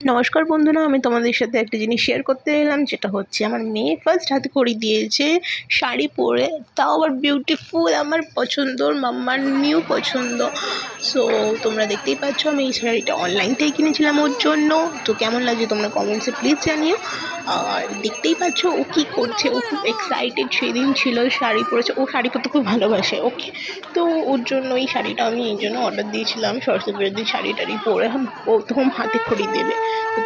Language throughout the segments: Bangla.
নমস্কার বন্ধুরা, আমি তোমাদের সাথে একটা জিনিস শেয়ার করতে এলাম, যেটা হচ্ছে আমার মেয়ে ফার্স্ট হাতে করে দিয়েছে, শাড়ি পরে, তাও আবার বিউটিফুল আমার পছন্দর মাম্মার নিউ পছন্দ। সো তোমরা দেখতেই পাচ্ছ, আমি এই শাড়িটা অনলাইন থেকে কিনেছিলাম ওর জন্য। তো কেমন লাগছে তোমরা কমেন্টসে প্লিজ জানিও। আর দেখতেই পাচ্ছ, ও কী করছে, ও খুব এক্সাইটেড সেদিন ছিল শাড়ি পরেছে। ও শাড়ি পরতে খুব ভালোবাসে ওকে তো ওর জন্য এই শাড়িটা আমি এই জন্য অর্ডার দিয়েছিলাম, সরস্বতী পুজোর দিন শাড়ি টাড়ি পরে প্রথম হাতে খড়ি দেবে।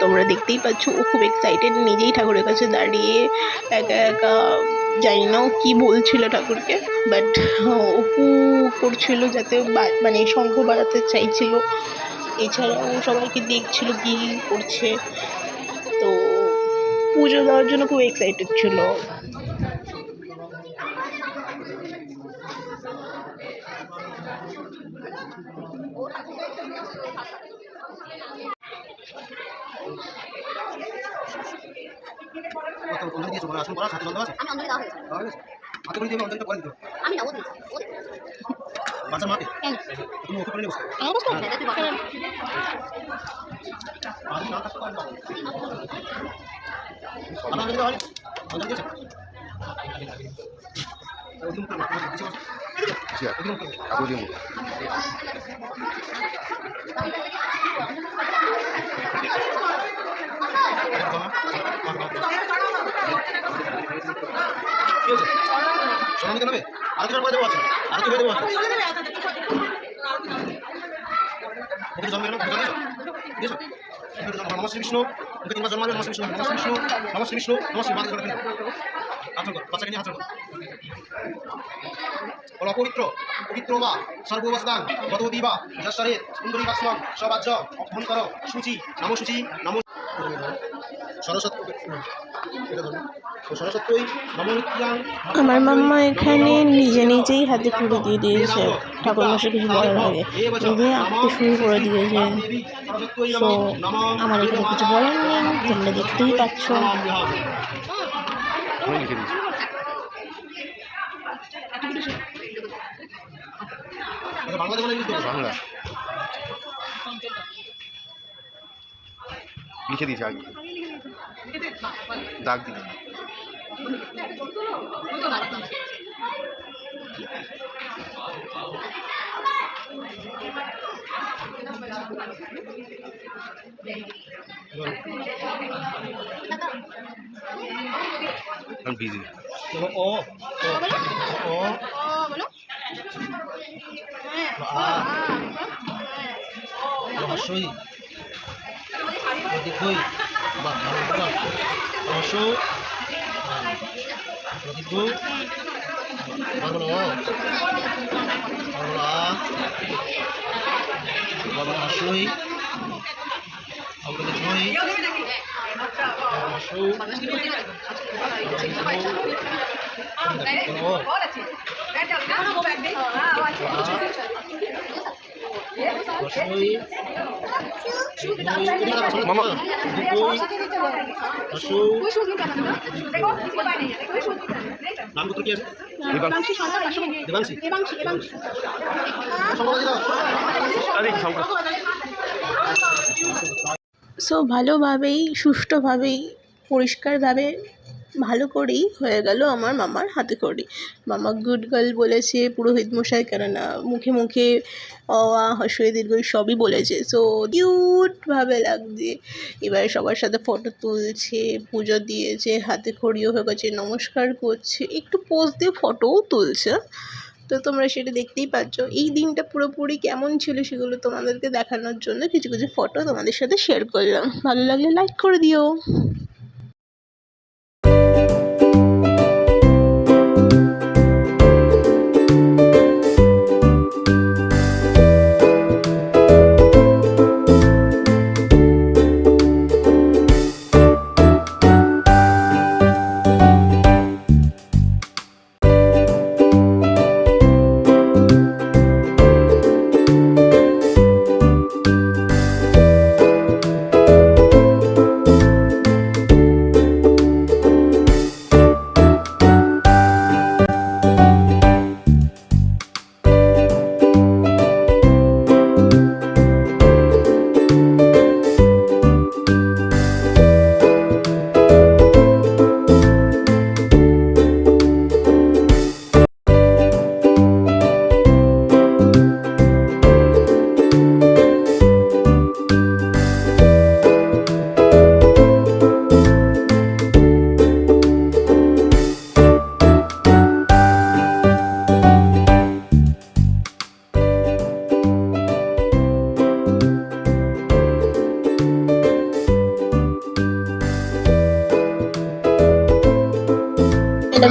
তোমরা দেখতেই পাচ্ছ, ও খুব এক্সাইটেড নিজেই ঠাকুরের কাছে দাঁড়িয়ে একা একা, জানি না ও কী বলছিল ঠাকুরকে বাট কু করছিল যাতে মানে শঙ্খ বাড়াতে চাইছিল। এছাড়াও সবাইকে দেখছিল কী করছে। তো পুজো দেওয়ার জন্য খুব এক্সাইটেড ছিল কত অঞ্জলি দিয়েছ বলো আসন করা হাতে বন্ধ আছে? আমি অঞ্জলি দেওয়া হয়েছে। দেওয়া হয়েছে? হাতে করে দিয়ে অঞ্জলিটা করে দিতে আমি না ও দিয়েছে ও দিয়েছে বাচ্চার মাকে তুমি ওকে করে নিয়ে বসো। আমি না তুই বল আমি না থাকতে পারব আমার অঞ্জলি দেওয়া হয়নি অঞ্জলি দিয়েছে ওদিন করে না, কিছু বসো। ওদিন করে। কাপড় দিয়ে মুখ কি হয়েছে? সোনালি কেন নেবে? আছে আরতি করে অপবিত্র। পবিত্র বা সুন্দরী বাসমন সবাজ্য। অভ্যন্তর সূচি। নম সূচি নম আমার মাম্মা এখানে নিজে নিজেই হাতে খুঁড়ে দিয়ে দিয়েছে। ঠাকুর মশাই কিছু বলার আগে। নিজে আঁকতে শুরু করে দিয়েছে। তো আমার এখানে কিছু বলার নেই। তোমরা দেখতেই পাচ্ছ। বাংলা। লিখে দিয়েছি আগে দাগ দিই বিজি ও ও ও রহস্যই প্রদীপই বা রহস্য প্রদীপ বলো বলো বলো রহস্যই অগ্রগতি ছই সো ভালোভাবেই সুষ্ঠুভাবেই পরিষ্কারভাবে ভালো করেই হয়ে গেল আমার মামার হাতে খড়ি মামা গুড গার্ল বলেছে, পুরোহিত মশাই, কেননা মুখে মুখে অ, আ হস্যই দীর্ঘই সবই বলেছে। সো কিউটভাবে লাগছে। এবার সবার সাথে ফটো তুলছে, পুজো দিয়েছে, হাতে খড়িও হয়ে গেছে, নমস্কার করছে, একটু পোজ দিয়ে ফটোও তুলছে। তো তোমরা সেটা দেখতেই পাচ্ছ। এই দিনটা পুরোপুরি কেমন ছিল সেগুলো তোমাদেরকে দেখানোর জন্য কিছু কিছু ফটো তোমাদের সাথে শেয়ার করলাম। ভালো লাগলে লাইক করে দিও।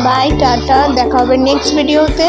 বাই টাটা দেখা হবে নেক্সট ভিডিওতে